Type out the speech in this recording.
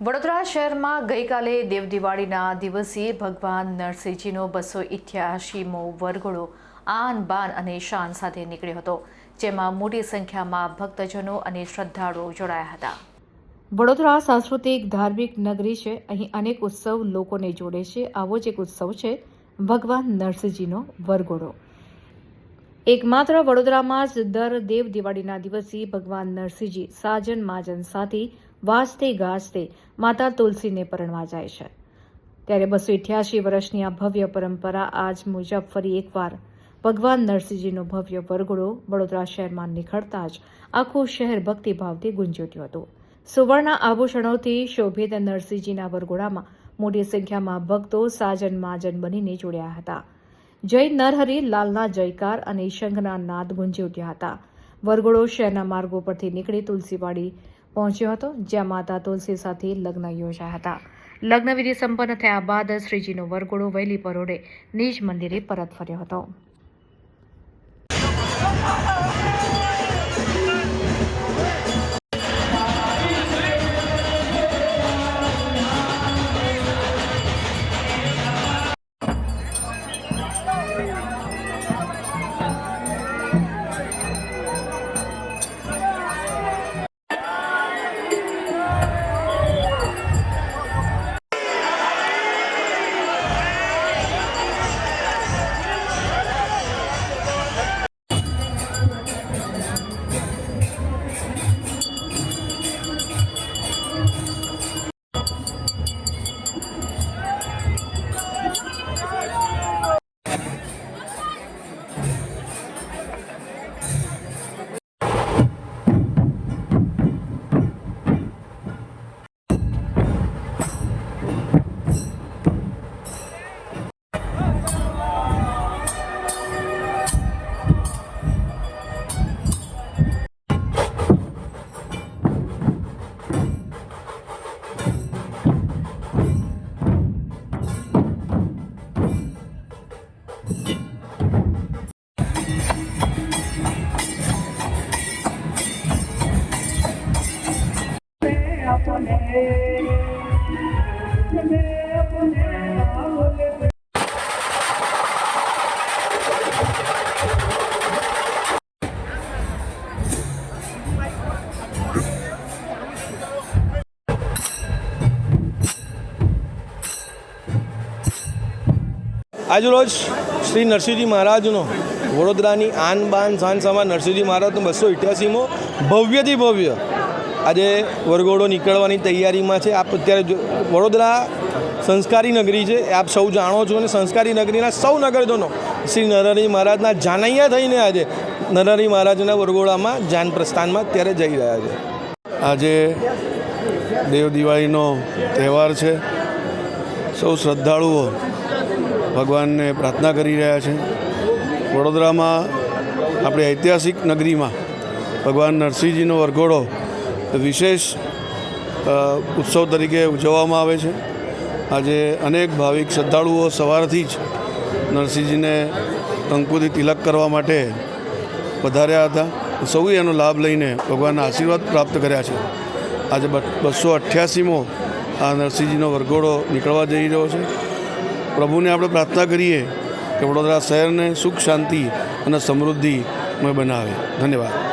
વડોદરા શહેરમાં ગઈકાલે દેવ દિવાળીના દિવસે ભગવાન નરસિંહજીનો બસો ઇઠ્યાસીમો વરઘોડો આન બાન અને શાન સાથે નીકળ્યો હતો, જેમાં મોટી સંખ્યામાં ભક્તજનો અને શ્રદ્ધાળુઓ જોડાયા હતા. વડોદરા સાંસ્કૃતિક ધાર્મિક નગરી છે, અહીં અનેક ઉત્સવ લોકોને જોડે છે. આવો જ એક ઉત્સવ છે, ભગવાન નરસિંહજીનો વરઘોડો. એકમાત્ર વડોદરામાં જ દર દેવ દિવાળીના દિવસે ભગવાન નરસિંહજી સાજન માજન સાથે વાજતે ગાજતે માતા તુલસીને પરણવા જાય છે. ત્યારે બસો ઇઠ્યાસી વર્ષની આ ભવ્ય પરંપરા આજ મુજબ ફરી એકવાર ભગવાન નરસિંહજીનો ભવ્ય વરઘોડો વડોદરા શહેરમાં નીકળતા જ આખું શહેર ભક્તિભાવથી ગુંજી ઉઠ્યું હતું. સુવર્ણ આભૂષણોથી શોભિત નરસિંહજીના વરઘોડામાં મોટી સંખ્યામાં ભક્તો સાજન માજન બનીને જોડ્યા હતા. જય નરહરી, લાલના જયકાર અને શંખના નાદ ગુંજી ઉઠ્યા હતા. વરઘોડો શહેરના માર્ગો પરથી નીકળી તુલસીવાડી પહોંચ્યો હતો, જ્યાં માતા તુલસી સાથે લગ્ન યોજાયા હતા. લગ્નવિધિ સંપન્ન થયા બાદ શ્રીજીનો વરઘોડો વહેલી પરોડે નિજ મંદિરે પરત ફર્યો હતો. આજરોજ શ્રી નરસિંહજી મહારાજનો વડોદરાની આન બાન શાન સમા નરસિંહજી મહારાજનો બસો ઇઠ્યાસીમો ભવ્યથી ભવ્ય આજે વરઘોડો નીકળવાની તૈયારીમાં છે. આપ અત્યારે વડોદરા સંસ્કારી નગરી છે. આપ સૌ જાણો છો અને સંસ્કારી નગરીના સૌ નગરજનો શ્રી નરહરી મહારાજના જાનૈયા થઈને આજે નરહરી મહારાજના વરઘોડામાં જાન પ્રસ્થાનમાં અત્યારે જઈ રહ્યા છે. આજે દેવ દિવાળીનો તહેવાર છે. સૌ શ્રદ્ધાળુઓ ભગવાનને પ્રાર્થના કરી રહ્યા છે. વડોદરામાં, આપણી ઐતિહાસિક નગરીમાં ભગવાન નરસિંહજીનો વરઘોડો વિશેષ ઉત્સવ તરીકે ઉજવવામાં આવે છે. આજે અનેક ભાવિક શ્રદ્ધાળુઓ સવારથી જ નરસિંહજીને કંકુથી તિલક કરવા માટે વધાર્યા હતા. સૌએ એનો લાભ લઈને ભગવાનના આશીર્વાદ પ્રાપ્ત કર્યા છે. આજે બસો અઠ્યાસીમો આ નરસિંહજીનો વરઘોડો નીકળવા જઈ રહ્યો છે. પ્રભુને આપણે પ્રાર્થના કરીએ કે વડોદરા શહેરને સુખ, શાંતિ અને સમૃદ્ધિમય બનાવે. ધન્યવાદ.